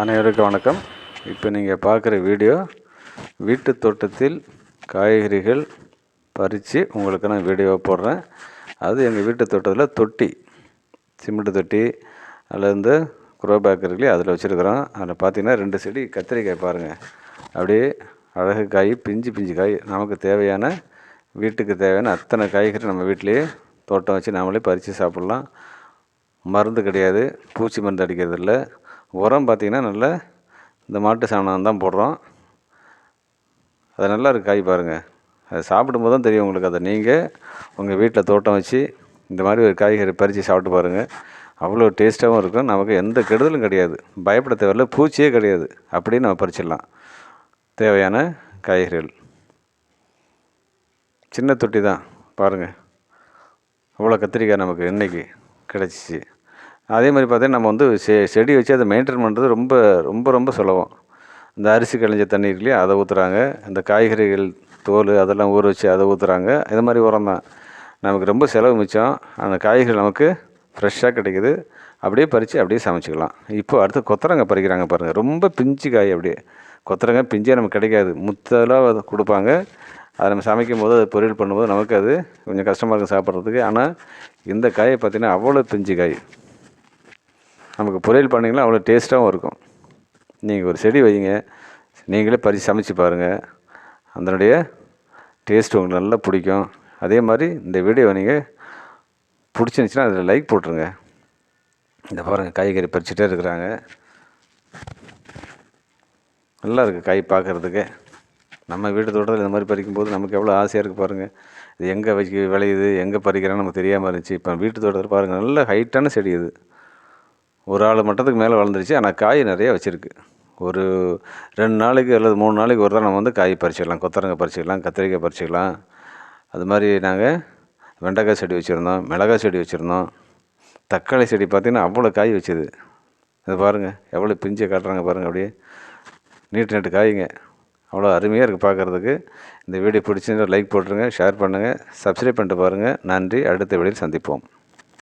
அனைவருக்கும் வணக்கம். இப்போ நீங்கள் பார்க்குற வீடியோ வீட்டு தோட்டத்தில் காய்கறிகள் பறித்து உங்களுக்கு நான் வீடியோ போடுறேன். அது எங்கள் வீட்டு தோட்டத்தில் தொட்டி சிமெண்ட் தொட்டி அதில் வந்து குரோ பேக் இருக்குல்லையே அதில் வச்சுருக்குறோம். அதில் பார்த்தீங்கன்னா ரெண்டு செடி கத்திரிக்காய் பாருங்கள் அப்படியே அழகு காய் பிஞ்சு பிஞ்சு காய் நமக்கு தேவையான வீட்டுக்கு தேவையான அத்தனை காய்கறி நம்ம வீட்டிலேயே தோட்டம் வச்சு நாமளே பறித்து சாப்பிட்லாம். மருந்து கிடையாது பூச்சி மருந்து அடிக்கிறது இல்லை உரம் பார்த்திங்கன்னா நல்ல இந்த மாட்டு சாணம் தான் போடுறோம். அது நல்லா இருக்குது காய் பாருங்கள் அது சாப்பிடும்போது தான் தெரியும் உங்களுக்கு. அதை நீங்கள் உங்கள் வீட்டில் தோட்டம் வச்சு இந்த மாதிரி ஒரு காய்கறி பறித்து சாப்பிட்டு பாருங்கள் அவ்வளோ டேஸ்ட்டாகவும் இருக்கும். நமக்கு எந்த கெடுதலும் கிடையாது. பயப்பட தேவையில்ல. பூச்சியே கிடையாது. அப்படின்னு நம்ம பறிச்சிடலாம். தேவையான காய்கறிகள். சின்ன தொட்டி தான். பாருங்கள் அவ்வளோ கத்திரிக்காய் நமக்கு இன்றைக்கி கிடச்சிச்சு. அதே மாதிரி பார்த்தீங்கன்னா நம்ம வந்து செ செடி வச்சு அதை மெயின்டைன் பண்ணுறது ரொம்ப ரொம்ப ரொம்ப சுலபம். இந்த அரிசி களைஞ்ச தண்ணி இருக்கு அதை ஊற்றுறாங்க இந்த காய்கறிகள் தோல் அதெல்லாம் ஊற வச்சு அதை ஊற்றுறாங்க இது மாதிரி உரம் தான். நமக்கு ரொம்ப செலவு மிச்சம். அந்த காய்கறி நமக்கு ஃப்ரெஷ்ஷாக கிடைக்குது. அப்படியே பறித்து அப்படியே சமைச்சிக்கலாம். இப்போ அடுத்து கொத்தரங்காய் பறிக்கிறாங்க பாருங்கள் ரொம்ப பிஞ்சு காய் அப்படியே. கொத்தரங்காய் பிஞ்சே நமக்கு கிடைக்காது. முத்தலாக அதை கொடுப்பாங்க. அதை நம்ம சமைக்கும் போது அதை பொரியல் பண்ணும்போது நமக்கு அது கொஞ்சம் கஷ்டமாக இருக்கும் சாப்பிட்றதுக்கு. ஆனால் இந்த காயை பார்த்திங்கன்னா அவ்வளோ பிஞ்சு காய். நமக்கு பொரியல் பண்ணிங்கன்னா அவ்வளோ டேஸ்ட்டாகவும் இருக்கும். நீங்கள் ஒரு செடி வைங்க நீங்களே பறித்து சமைச்சு பாருங்கள் அதனுடைய டேஸ்ட் உங்களுக்கு நல்லா பிடிக்கும். அதே மாதிரி இந்த வீடியோவை நீங்கள் பிடிச்சிருந்துச்சின்னா அதில் லைக் போட்டுருங்க. இந்த பாருங்கள் காய்கறி பறிச்சுட்டே இருக்கிறாங்க. நல்லா இருக்குது காய் பார்க்குறதுக்கு. நம்ம வீட்டு தோட்டத்தில் இந்த மாதிரி பறிக்கும்போது நமக்கு எவ்வளோ ஆசையாக இருக்குது பாருங்கள் இது எங்கே வச்சு விளையுது எங்கே பறிக்கிறேன்னு நமக்கு தெரியாமல் இருந்துச்சு. இப்போ வீட்டு தோட்டத்தில் பாருங்கள் நல்ல ஹைட்டான செடி இது. ஒரு ஆள் மட்டத்துக்கு மேலே வளர்ந்துருச்சு. ஆனால் காய் நிறைய வச்சுருக்கு. ஒரு ரெண்டு நாளைக்கு அல்லது மூணு நாளைக்கு ஒரு தான் நம்ம வந்து காய் பறிச்சிக்கலாம். கொத்தரங்காய் பறிச்சிக்கலாம் கத்திரிக்காய் பறிச்சிக்கலாம். அது மாதிரி நாங்கள் வெண்டைக்காய் செடி வச்சுருந்தோம் மிளகாய் செடி வச்சுருந்தோம். தக்காளி செடி பார்த்திங்கன்னா அவ்வளோ காய் வச்சுது. இது பாருங்கள் எவ்வளோ பிஞ்சை காட்டுறாங்க பாருங்கள் அப்படியே. நீட்டு நீட்டு காய்ங்க. அவ்வளோ அருமையாக இருக்குது பார்க்குறதுக்கு. இந்த வீடியோ பிடிச்சிருந்தா லைக் போட்டுருங்க ஷேர் பண்ணுங்கள் சப்ஸ்கிரைப் பண்ணிட்டு பாருங்கள் நன்றி. அடுத்த வீடியில் சந்திப்போம்.